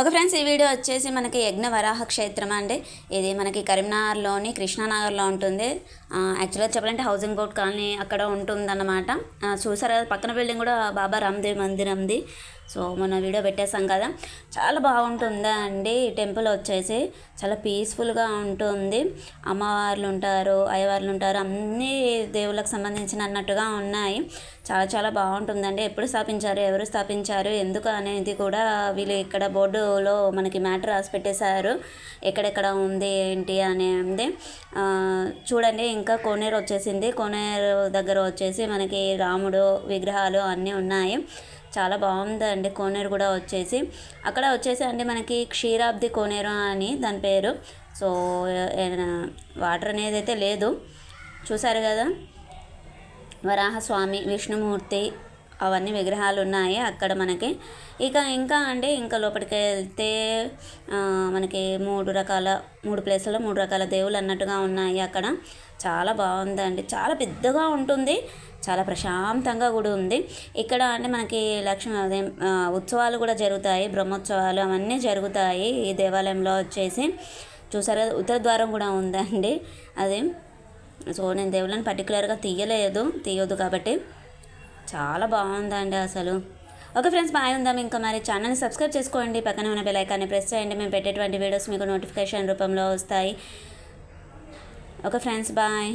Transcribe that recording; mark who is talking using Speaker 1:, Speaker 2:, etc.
Speaker 1: ఒక ఫ్రెండ్స్ ఈ వీడియో వచ్చేసి మనకి యజ్ఞ వరాహ క్షేత్రం అండి? ఇది మనకి కరీంనగర్లోని కృష్ణానగర్లో ఉంటుంది. యాక్చువల్గా చెప్పాలంటే హౌసింగ్ బోర్డ్ కాలనీ అక్కడ ఉంటుందన్నమాట. చూసారు చూసారా పక్కన బిల్డింగ్ కూడా బాబా రామ్దేవ్ మందిరంది. సో మొన్న వీడియో పెట్టేసాం కదా. చాలా బాగుంటుందా అండి టెంపుల్ వచ్చేసి. చాలా పీస్ఫుల్గా ఉంటుంది. అమ్మవార్లు ఉంటారు అయ్యవార్లు ఉంటారు అన్ని దేవుళ్ళకి సంబంధించిన అన్నట్టుగా ఉన్నాయి. చాలా చాలా బాగుంటుందండి. ఎప్పుడు స్థాపించారు ఎవరు స్థాపించారు ఎందుకు అనేది కూడా వీళ్ళు ఇక్కడ బోర్డులో మనకి మ్యాటర్ రాసి పెట్టేశారు. ఎక్కడెక్కడ ఉంది ఏంటి అనేది చూడండి ఇంకా కోనేరు వచ్చేసింది. కోనేరు దగ్గర వచ్చేసి మనకి రాముడు విగ్రహాలు అన్నీ ఉన్నాయి. చాలా బాగుందండి. కోనేరు కూడా వచ్చేసి. అక్కడ వచ్చేసి అంటే మనకి క్షీరాబ్ది కోనేరు అని దాని పేరు. సో వాటర్ అనేది అయితే లేదు. చూసారు కదా? వరాహస్వామి విష్ణుమూర్తి అవన్నీ విగ్రహాలు ఉన్నాయి అక్కడ మనకి ఇక ఇంకా అంటే ఇంకా లోపలికి వెళ్తే మనకి మూడు రకాల మూడు ప్లేసుల్లో మూడు రకాల దేవుళ్ళు అన్నట్టుగా ఉన్నాయి అక్కడ. చాలా బాగుందండి. చాలా పెద్దగా ఉంటుంది. చాలా ప్రశాంతంగా కూడా ఉంది. ఇక్కడ అంటే మనకి లక్ష్మీ అదే ఉత్సవాలు కూడా జరుగుతాయి. బ్రహ్మోత్సవాలు అవన్నీ జరుగుతాయి. ఈ దేవాలయంలో వచ్చేసి చూసారా? ఉత్తర ద్వారం కూడా ఉందండి. అది? సో నేను దేవుళ్ళని పర్టికులర్గా తీయలేదు. తీయొద్దు కాబట్టి. చాలా బాగుందండి అసలు. ఓకే ఫ్రెండ్స్ బాయ్ ఉందాం. ఇంకా మరి ఛానల్ని సబ్స్క్రైబ్ చేసుకోండి. పక్కన ఉన్న బెలైకాన్ని ప్రెస్ చేయండి. మేము పెట్టేటువంటి వీడియోస్ మీకు నోటిఫికేషన్ రూపంలో వస్తాయి. Okay friends bye.